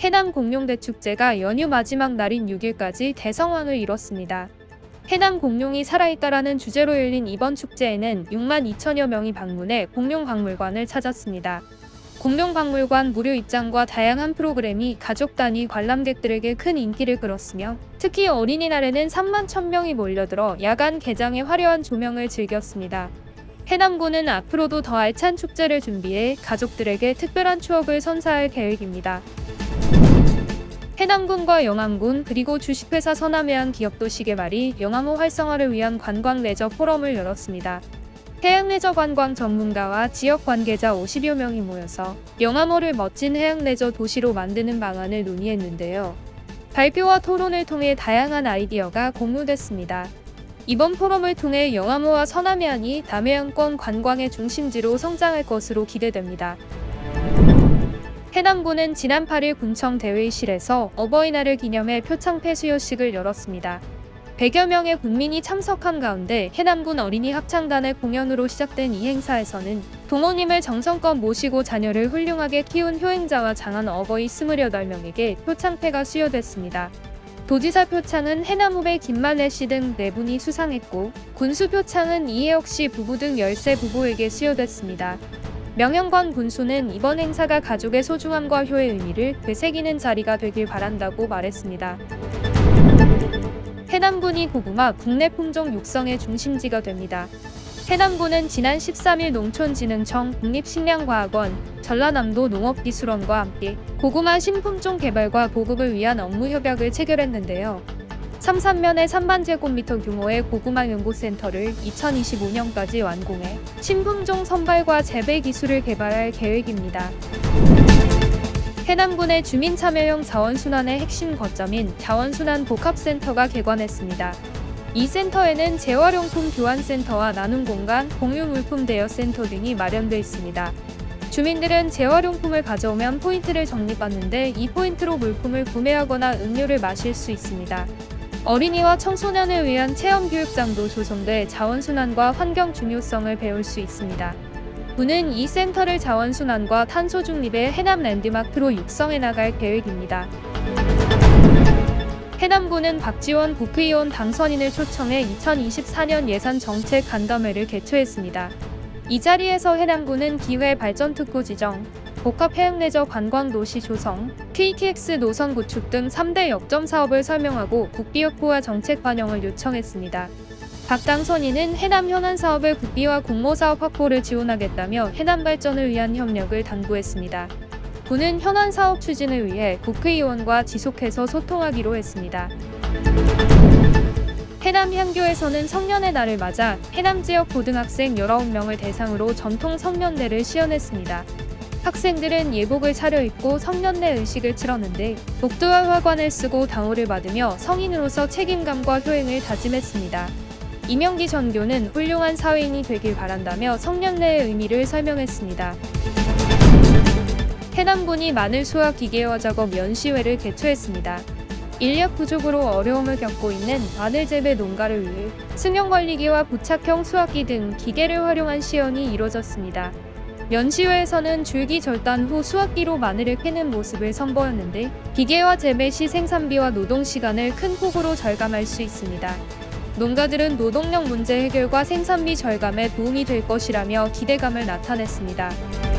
해남 공룡대 축제가 연휴 마지막 날인 6일까지 대성황을 이뤘습니다. 해남 공룡이 살아있다라는 주제로 열린 이번 축제에는 6만 2천여 명이 방문해 공룡박물관을 찾았습니다. 공룡박물관 무료 입장과 다양한 프로그램이 가족 단위 관람객들에게 큰 인기를 끌었으며 특히 어린이날에는 3만 1천명이 몰려들어 야간 개장의 화려한 조명을 즐겼습니다. 해남군은 앞으로도 더 알찬 축제를 준비해 가족들에게 특별한 추억을 선사할 계획입니다. 해남군과 영암군 그리고 주식회사 서남해안 기업도시 개발이 영암호 활성화를 위한 관광 레저 포럼을 열었습니다. 해양 레저 관광 전문가와 지역 관계자 50여 명이 모여서 영암호를 멋진 해양 레저 도시로 만드는 방안을 논의했는데요. 발표와 토론을 통해 다양한 아이디어가 공유됐습니다. 이번 포럼을 통해 영암호와 서남해안이 남해안권 관광의 중심지로 성장할 것으로 기대됩니다. 해남군은 지난 8일 군청 대회의실에서 어버이날을 기념해 표창 폐수여식을 열었습니다. 100여 명의 국민이 참석한 가운데 해남군 어린이 합창단의 공연으로 시작된 이 행사에서는 부모님을 정성껏 모시고 자녀를 훌륭하게 키운 효행자와 장한 어버이 28명에게 표창패가 수여됐습니다. 도지사 표창은 해남 후배 김만래 씨 등 4분이 수상했고 군수 표창은 이혜혁 씨 부부 등 10세 부부에게 수여됐습니다. 명현권 군수는 이번 행사가 가족의 소중함과 효의 의미를 되새기는 자리가 되길 바란다고 말했습니다. 해남군이 고구마 국내 품종 육성의 중심지가 됩니다. 해남군은 지난 13일 농촌진흥청 국립식량과학원, 전라남도 농업기술원과 함께 고구마 신품종 개발과 보급을 위한 업무 협약을 체결했는데요. 3삼면의 3만 제곱미터 규모의 고구마 연구센터를 2025년까지 완공해 신품종 선발과 재배 기술을 개발할 계획입니다. 해남군의 주민참여형 자원순환의 핵심 거점인 자원순환 복합센터가 개관했습니다. 이 센터에는 재활용품 교환센터와 나눔 공간, 공유 물품 대여 센터 등이 마련돼 있습니다. 주민들은 재활용품을 가져오면 포인트를 적립받는데 이 포인트로 물품을 구매하거나 음료를 마실 수 있습니다. 어린이와 청소년을 위한 체험 교육장도 조성돼 자원순환과 환경 중요성을 배울 수 있습니다. 군은 이 센터를 자원순환과 탄소 중립의 해남 랜드마크로 육성해 나갈 계획입니다. 해남군은 박지원 국회의원 당선인을 초청해 2024년 예산 정책 간담회를 개최했습니다. 이 자리에서 해남군은 기회 발전 특구 지정, 복합 해양레저 관광 도시 조성, KTX 노선 구축 등 3대 역점 사업을 설명하고 국비 확보와 정책 반영을 요청했습니다. 박 당선인은 해남 현안 사업의 국비와 공모 사업 확보를 지원하겠다며 해남 발전을 위한 협력을 당부했습니다. 군은 현안 사업 추진을 위해 국회의원과 지속해서 소통하기로 했습니다. 해남 향교에서는 성년의 날을 맞아 해남 지역 고등학생 19명을 대상으로 전통 성년례를 시연했습니다. 학생들은 예복을 차려입고 성년례 의식을 치렀는데 복도와 화관을 쓰고 당호를 받으며 성인으로서 책임감과 효행을 다짐했습니다. 이명기 전교는 훌륭한 사회인이 되길 바란다며 성년례의 의미를 설명했습니다. 해남군이 마늘 수확 기계화 작업 연시회를 개최했습니다. 인력 부족으로 어려움을 겪고 있는 마늘 재배 농가를 위해 승용 관리기와 부착형 수확기 등 기계를 활용한 시연이 이뤄졌습니다. 연시회에서는 줄기 절단 후 수확기로 마늘을 캐는 모습을 선보였는데 기계화 재배 시 생산비와 노동 시간을 큰 폭으로 절감할 수 있습니다. 농가들은 노동력 문제 해결과 생산비 절감에 도움이 될 것이라며 기대감을 나타냈습니다.